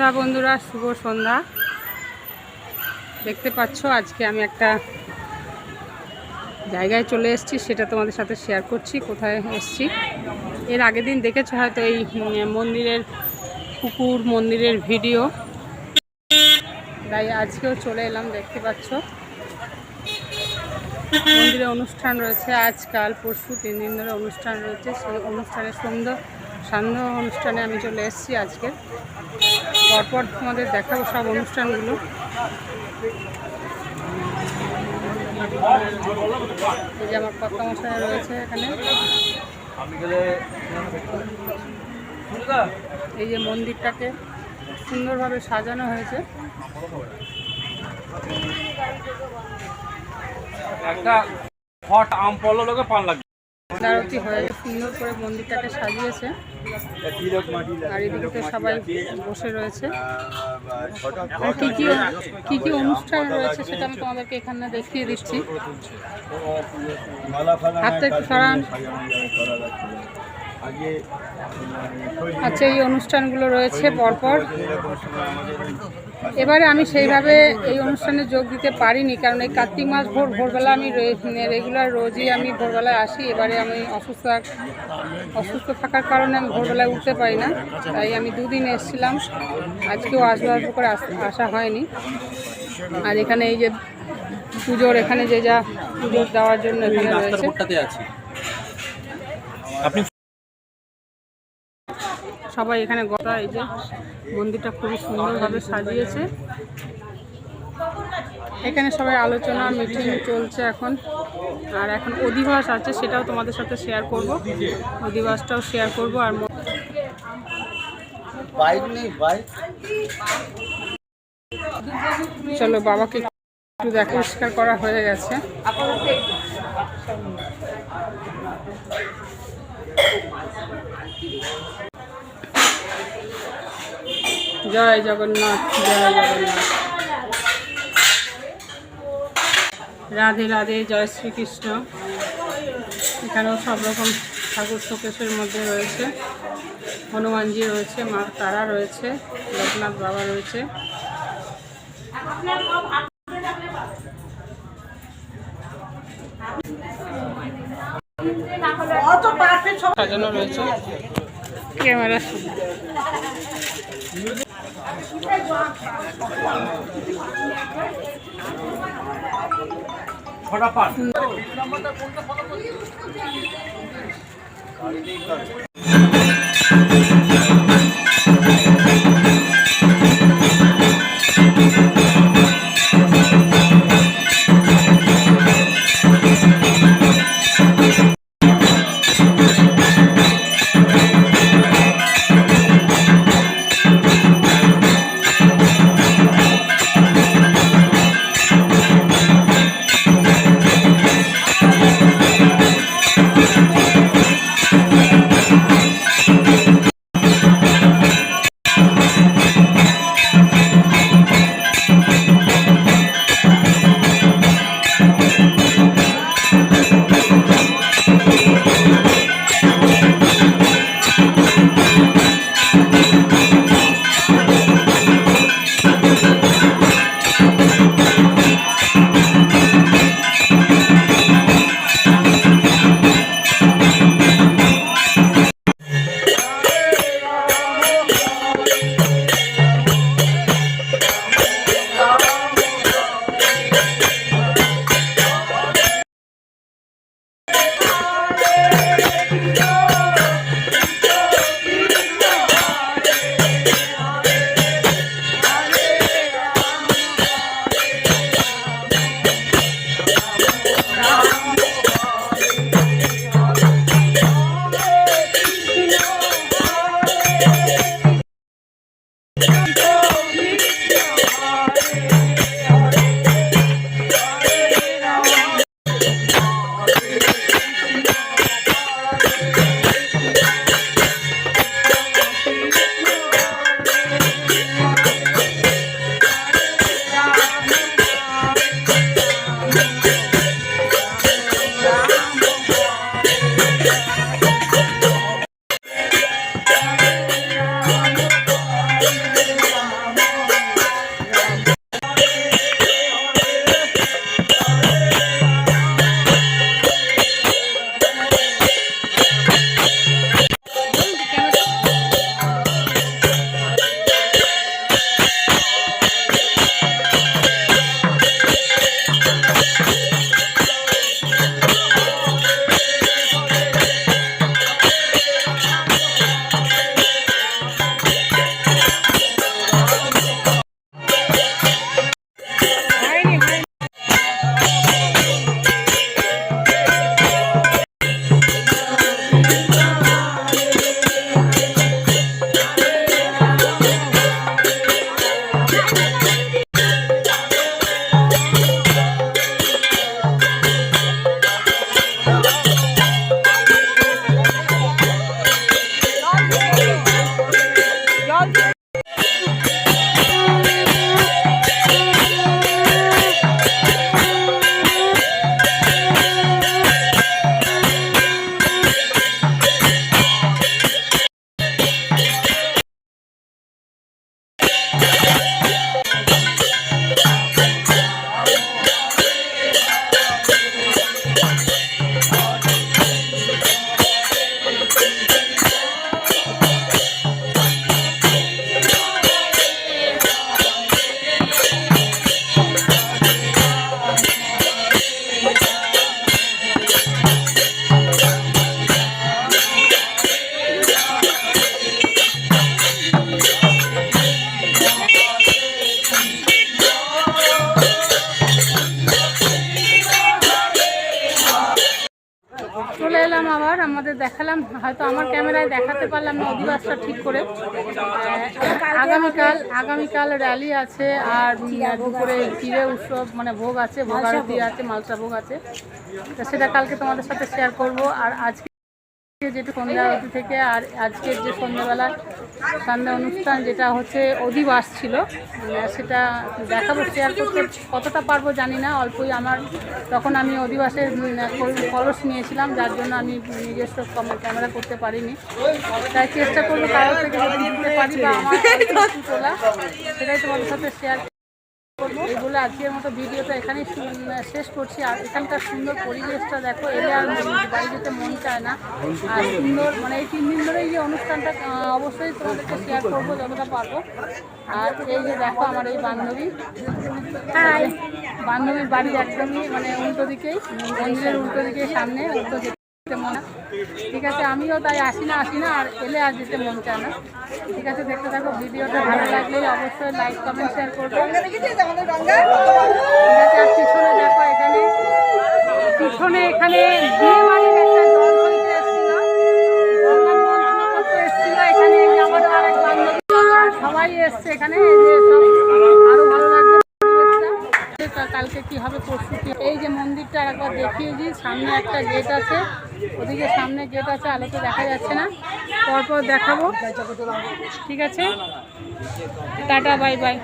সন্ধ্যা বন্ধুরা, শুভ সন্ধ্যা। দেখতে পাচ্ছ, আজকে আমি একটা জায়গায় চলে এসেছি, সেটা তোমাদের সাথে শেয়ার করছি, কোথায় এসেছি। এর আগের দিন দেখেছ হয়তো এই মন্দিরের পুকুর মন্দিরের ভিডিও তাই আজকেও চলে এলাম, দেখতে পাচ্ছ। মন্দিরে অনুষ্ঠান রয়েছে, আজকাল, পরশু তিন দিন ধরে অনুষ্ঠান রয়েছে, সেই অনুষ্ঠানের সুন্দর সান্ধ্য অনুষ্ঠানে আমি চলে এসেছি আজকে। পরপর তোমাদের দেখাবো সব অনুষ্ঠানগুলো। এই যে আমার কর্তা মশাই রয়েছে এখানে। এই যে মন্দিরটাকে সুন্দরভাবে সাজানো হয়েছে। একটা হট আম পড়ল লোকে পান লাগবে হয়ে সুন্দর করে মন্দিরটাকে সাজিয়েছে। আর এদিকে সবাই বসে রয়েছে। আর কি কি কি কি অনুষ্ঠান রয়েছে সেটা আমি তোমাদেরকে এখানে দেখিয়ে দিচ্ছি। হাতটা একটু সরান আচ্ছা এই অনুষ্ঠানগুলো রয়েছে পরপর। এবারে আমি সেইভাবে এই অনুষ্ঠানে যোগ দিতে পারিনি কারণ এই কার্তিক মাস ভোর ভোরবেলা আমি রেগুলার রোজই আমি ভোরবেলায় আসি। এবারে আমি অসুস্থ অসুস্থ থাকার কারণে আমি ভোরবেলায় উঠতে পারি না তাই আমি দুদিন এসেছিলাম। আজকেও আসব আসব করে আস- আসা হয়নি। আর এখানে এই যে পুজোর এখানে যে যা পুজোর দেওয়ার জন্য এখানে রয়েছে। আছি। সবাই এখানে গতা এই যে মন্দিরটা খুবই সুন্দরভাবে সাজিয়েছে। এখানে সবাই আলোচনা মিটিং চলছে এখন। আর এখন অধিবাস আছে সেটাও তোমাদের সাথে শেয়ার করব। অধিবাসটাও শেয়ার করব আর বাইক নেই বাইক চলো বাবাকে একটু দেখা পরিষ্কার করা হয়ে গেছে। জয় জগন্নাথ জয় জগন্নাথ। রাধে রাধে জয় শ্রীকৃষ্ণ। এখানেও সব রকম ঠাকুর শোকেশের মধ্যে রয়েছে। হনুমানজি রয়েছে মা তারা রয়েছে লোকনাথ বাবা রয়েছে। সাজানো রয়েছে। ক্যামেরা। ফটাফট। Yeah. হয়তো আমার ক্যামেরায় দেখাতে পারলাম না অধিবাসটা ঠিক করে। আগামীকাল আগামীকাল র্যালি আছে আর দুপুরে চিড়ে উৎসব মানে ভোগ আছে ভোগ আছে, মালসা ভোগ আছে। সেটা কালকে তোমাদের সাথে শেয়ার করব। আর আজকে যেটা সন্ধ্যা আরতি থেকে আর আজকের যে সন্ধ্যাবেলা সন্ধ্যা অনুষ্ঠান যেটা হচ্ছে অধিবাস ছিল সেটা দেখাবো শেয়ার করতে কতটা পারব জানি না অল্পই আমার তখন আমি অধিবাসের খরচ নিয়েছিলাম যার জন্য আমি নিজস্ব ক্যামেরা করতে পারিনি। তাই চেষ্টা করব কারোর থেকে যদি দিতে পারি বা আমার তোলা সেটাই তোমাদের সাথে শেয়ার বলে আজকের মতো ভিডিওটা এখানেই শেষ করছি। আর এখানকার সুন্দর পরিবেশটা দেখো এলে আর বাড়ি যেতে মন চায় না। আর সুন্দর মানে এই তিন দিন ধরে এই যে অনুষ্ঠানটা অবশ্যই তোমাদেরকে শেয়ার করব যতটা পারব। আর এই যে দেখো আমার এই বান্ধবী। বান্ধবীর বাড়ি একদমই মানে উল্টো দিকেই মন্দিরের উল্টো দিকে সামনে উল্টো ঠিক আছে, আমিও তাই আসি না আসি না, আর এলে আর যেতে মন চায় না। ঠিক আছে, দেখতে থাকো, ভিডিওটা ভালো লাগলে অবশ্যই লাইক কমেন্ট শেয়ার করবে। পিছনে দেখো এখানে। পিছনে এখানে এসেছিল। এখানে সবাই এসছে এখানে সব কালকে কি হবে পরশু এই যে মন্দিরটা একবার দেখিয়েছি সামনে একটা গেট আছে। ওদিকে সামনে গেট আছে, আলোতে দেখা যাচ্ছে না। পরপর দেখাবো। ঠিক আছে? Tata bye bye